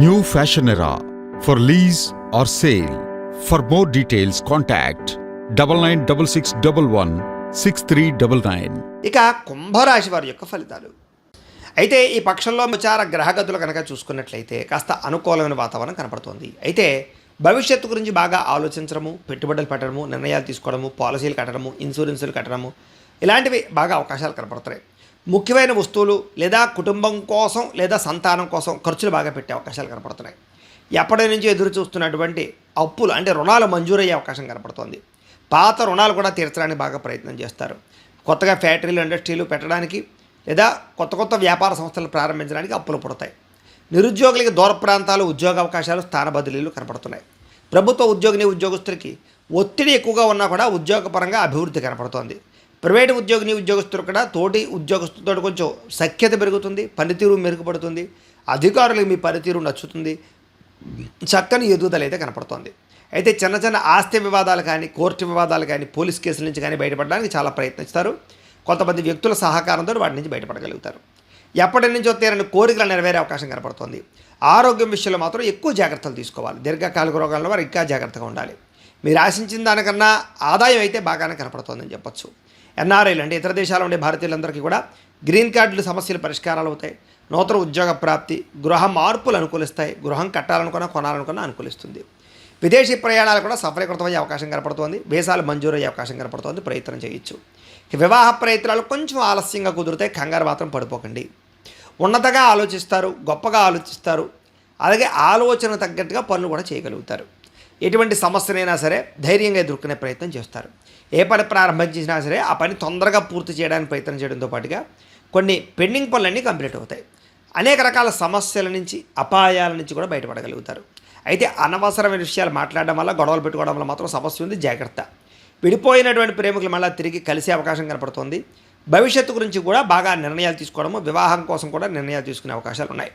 New fashion era for lease or sale for more details contact double nine double six double one six three double nine ఇక కుంభరాశి వారి యొక్క ఫలితాలు. అయితే ఈ పక్షంలో విచార గ్రహగతులు కనుక చూసుకున్నట్లయితే కాస్త అనుకూలమైన వాతావరణం కనపడుతోంది. అయితే భవిష్యత్తు గురించి బాగా ఆలోచించడము పెట్టుబడులు పెట్టడము నిర్ణయాలు తీసుకోవడము పాలసీలు కట్టడము ఇన్సూరెన్సులు కట్టడము ఇలాంటివి బాగా అవకాశాలు కనపడుతున్నాయి. ముఖ్యమైన వస్తువులు లేదా కుటుంబం కోసం లేదా సంతానం కోసం ఖర్చులు బాగా పెట్టే అవకాశాలు కనపడుతున్నాయి. ఎప్పటి నుంచి ఎదురు చూస్తున్నటువంటి అప్పులు అంటే రుణాలు మంజూరయ్యే అవకాశం కనపడుతోంది. పాత రుణాలు కూడా తీర్చడానికి బాగా ప్రయత్నం చేస్తారు. కొత్తగా ఫ్యాక్టరీలు ఇండస్ట్రీలు పెట్టడానికి లేదా కొత్త కొత్త వ్యాపార సంస్థలు ప్రారంభించడానికి అప్పులు పుడతాయి. నిరుద్యోగులకి దూర ప్రాంతాలు ఉద్యోగ అవకాశాలు స్థాన బదిలీలు కనపడుతున్నాయి. ప్రభుత్వ ఉద్యోగిని ఉద్యోగస్తులకి ఒత్తిడి ఎక్కువగా ఉన్నా కూడా ఉద్యోగపరంగా అభివృద్ధి కనపడుతోంది. ప్రైవేటు ఉద్యోగిని ఉద్యోగస్తులు కూడా తోటి ఉద్యోగస్తులతో కొంచెం సఖ్యత పెరుగుతుంది పనితీరు మెరుగుపడుతుంది అధికారులకు మీ పనితీరు నచ్చుతుంది చక్కని ఎదుగుదల అయితే కనపడుతోంది. అయితే చిన్న చిన్న ఆస్తి వివాదాలు కానీ కోర్టు వివాదాలు కానీ పోలీస్ కేసుల నుంచి కానీ బయటపడడానికి చాలా ప్రయత్నిస్తారు. కొంతమంది వ్యక్తుల సహకారంతో వాటి నుంచి బయటపడగలుగుతారు. ఎప్పటి నుంచో తీరని కోరికలు నెరవేరే అవకాశం కనపడుతుంది. ఆరోగ్యం విషయంలో మాత్రం ఎక్కువ జాగ్రత్తలు తీసుకోవాలి. దీర్ఘకాలిక రోగాల వారు ఇంకా జాగ్రత్తగా ఉండాలి. మీరు ఆశించిన దానికన్నా ఆదాయం అయితే బాగానే కనపడుతోందని చెప్పొచ్చు. ఎన్ఆర్ఐలు అంటే ఇతర దేశాల్లో ఉండే భారతీయులందరికీ కూడా గ్రీన్ కార్డులు సమస్యలు పరిష్కారాలు అవుతాయి. నూతన ఉద్యోగ ప్రాప్తి గృహ మార్పులు అనుకూలిస్తాయి. గృహం కట్టాలనుకున్నా కొనాలనుకున్నా అనుకూలిస్తుంది. విదేశీ ప్రయాణాలు కూడా సఫలీకృతమయ్యే అవకాశం కనపడుతోంది. వీసాలు మంజూరయ్యే అవకాశం కనపడుతోంది. ప్రయత్నం చేయొచ్చు. వివాహ ప్రయత్నాలు కొంచెం ఆలస్యంగా కుదిరితే కంగారు మాత్రం పడిపోకండి. ఉన్నతగా ఆలోచిస్తారు గొప్పగా ఆలోచిస్తారు. అలాగే ఆలోచన తగ్గట్టుగా పనులు కూడా చేయగలుగుతారు. ఎటువంటి సమస్యనైనా సరే ధైర్యంగా ఎదుర్కొనే ప్రయత్నం చేస్తారు. ఏ పని ప్రారంభించినా సరే ఆ పని తొందరగా పూర్తి చేయడానికి ప్రయత్నం చేయడంతో పాటుగా కొన్ని పెండింగ్ పనులన్నీ కంప్లీట్ అవుతాయి. అనేక రకాల సమస్యల నుంచి అపాయాల నుంచి కూడా బయటపడగలుగుతారు. అయితే అనవసరమైన విషయాలు మాట్లాడడం వల్ల గొడవలు పెట్టుకోవడం వల్ల మాత్రం సమస్య ఉంది జాగ్రత్త. విడిపోయినటువంటి ప్రేమికులు మళ్ళీ తిరిగి కలిసే అవకాశం కనపడుతోంది. భవిష్యత్తు గురించి కూడా బాగా నిర్ణయాలు తీసుకోవడము వివాహం కోసం కూడా నిర్ణయాలు తీసుకునే అవకాశాలు ఉన్నాయి.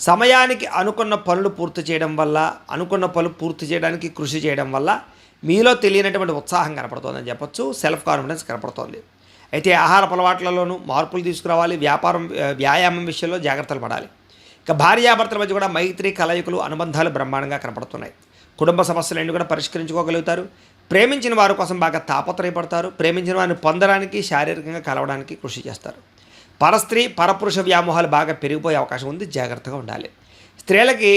సమయానికి అనుకున్న పనులు పూర్తి చేయడం వల్ల అనుకున్న పనులు పూర్తి చేయడానికి కృషి చేయడం వల్ల మీలో తెలియనటువంటి ఉత్సాహం కనపడుతుందని చెప్పొచ్చు సెల్ఫ్ కాన్ఫిడెన్స్ కనపడుతోంది. అయితే ఆహార అలవాట్లలోనూ మార్పులు తీసుకురావాలి వ్యాపారం వ్యాయామం విషయంలో జాగ్రత్తలు పడాలి. ఇక భార్యాభర్తల మధ్య కూడా మైత్రి కలయికలు అనుబంధాలు బ్రహ్మాండంగా కనపడుతున్నాయి. కుటుంబ సమస్యలన్నీ కూడా పరిష్కరించుకోగలుగుతారు. ప్రేమించిన వారి కోసం బాగా తాపత్రయపడతారు. ప్రేమించిన వారిని పొందడానికి శారీరకంగా కలవడానికి కృషి చేస్తారు. పరస్త్రీ పరపురుష వ్యామోహాలు బాగా పెరిగిపోయే అవకాశం ఉంది. జాగ్రత్తగా ఉండాలి. స్త్రీలకి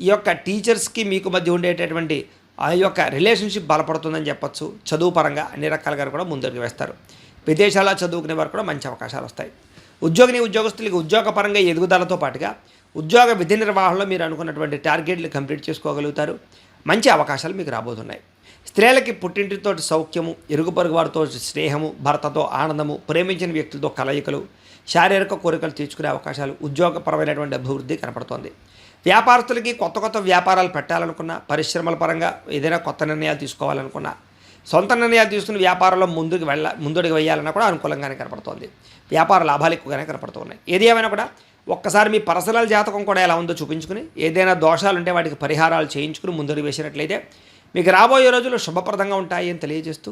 ఈ యొక్క టీచర్స్కి మీకు మధ్య ఉండేటటువంటి ఆ యొక్క రిలేషన్షిప్ బలపడుతుందని చెప్పొచ్చు. చదువు పరంగా అన్ని రకాలుగా కూడా ముందరికి వేస్తారు. విదేశాల్లో చదువుకునే వారు కూడా మంచి అవకాశాలు వస్తాయి. ఉద్యోగిని ఉద్యోగస్తులకి ఉద్యోగపరంగా ఎదుగుదలతో పాటుగా ఉద్యోగ విధి నిర్వహణలో మీరు అనుకున్నటువంటి టార్గెట్లు కంప్లీట్ చేసుకోగలుగుతారు. మంచి అవకాశాలు మీకు రాబోతున్నాయి. స్త్రీలకి పుట్టింటితో సౌఖ్యము ఇరుగు పొరుగు వారితో స్నేహము భర్తతో ఆనందము ప్రేమించిన వ్యక్తులతో కలయికలు శారీరక కోరికలు తీర్చుకునే అవకాశాలు ఉద్యోగపరమైనటువంటి అభివృద్ధి కనపడుతోంది. వ్యాపారస్తులకి కొత్త కొత్త వ్యాపారాలు పెట్టాలనుకున్నా పరిశ్రమల పరంగా ఏదైనా కొత్త నిర్ణయాలు తీసుకోవాలనుకున్నా సొంత నిర్ణయాలు తీసుకుని వ్యాపారంలో ముందుకు వెళ్ళ ముందుకు వేయాలన్నా కూడా అనుకూలంగానే కనపడుతోంది. వ్యాపార లాభాలు ఎక్కువగానే కనపడుతున్నాయి. ఏది ఏమైనా కూడా ఒక్కసారి మీ పర్సనల్ జాతకం కూడా ఎలా ఉందో చూపించుకుని ఏదైనా దోషాలు ఉంటే వాటికి పరిహారాలు చేయించుకుని ముందుకు వేసినట్లయితే మీకు రాబోయే రోజులు శుభప్రదంగా ఉంటాయి అని తెలియజేస్తూ